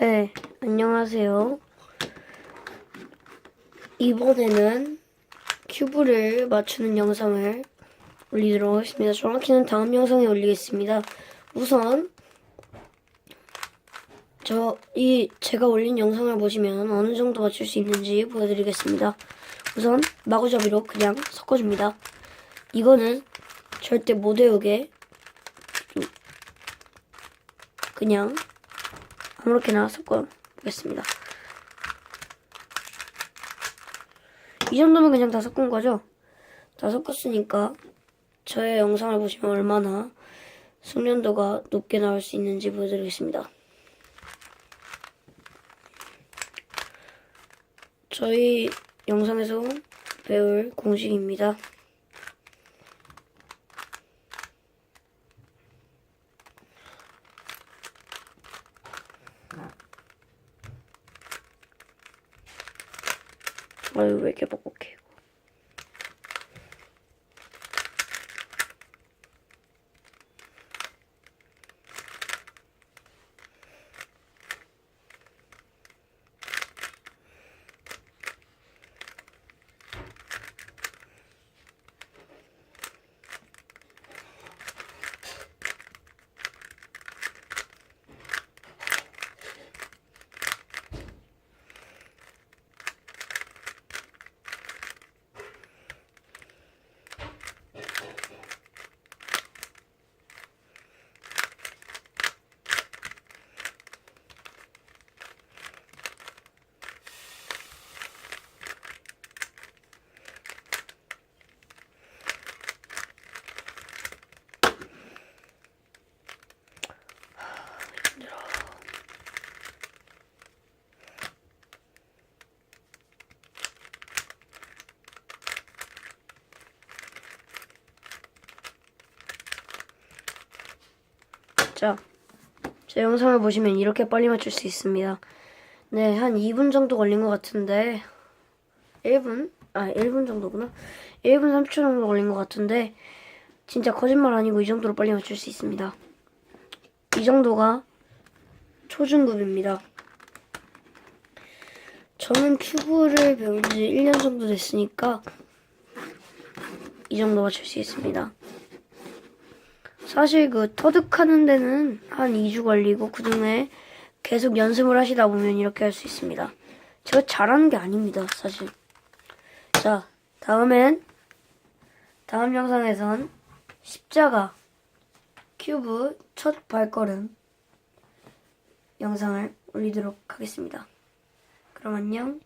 네, 안녕하세요. 이번에는 큐브를 맞추는 영상을 올리도록 하겠습니다. 정확히는 다음 영상에 올리겠습니다. 우선 저 이 제가 올린 영상을 보시면 어느 정도 맞출 수 있는지 보여드리겠습니다. 우선 마구잡이로 그냥 섞어줍니다. 이거는 절대 못 외우게 그냥 아무렇게나 섞어 보겠습니다. 이 정도면 그냥 다 섞은 거죠? 다 섞었으니까 저의 영상을 보시면 얼마나 숙련도가 높게 나올 수 있는지 보여드리겠습니다. 저희 영상에서 배울 공식입니다. 아유 왜 이렇게 이 자, 제 영상을 보시면 이렇게 빨리 맞출 수 있습니다. 네, 한 2분 정도 걸린 것 같은데 1분? 아, 1분 정도구나. 1분 30초 정도 걸린 것 같은데 진짜 거짓말 아니고 이 정도로 빨리 맞출 수 있습니다. 이 정도가 초중급입니다. 저는 큐브를 배운 지 1년 정도 됐으니까 이 정도 맞출 수 있습니다. 사실 그 터득하는 데는 한 2주 걸리고 그중에 계속 연습을 하시다 보면 이렇게 할 수 있습니다. 제가 잘하는 게 아닙니다, 사실. 자, 다음엔 다음 영상에선 십자가 큐브 첫 발걸음 영상을 올리도록 하겠습니다. 그럼 안녕.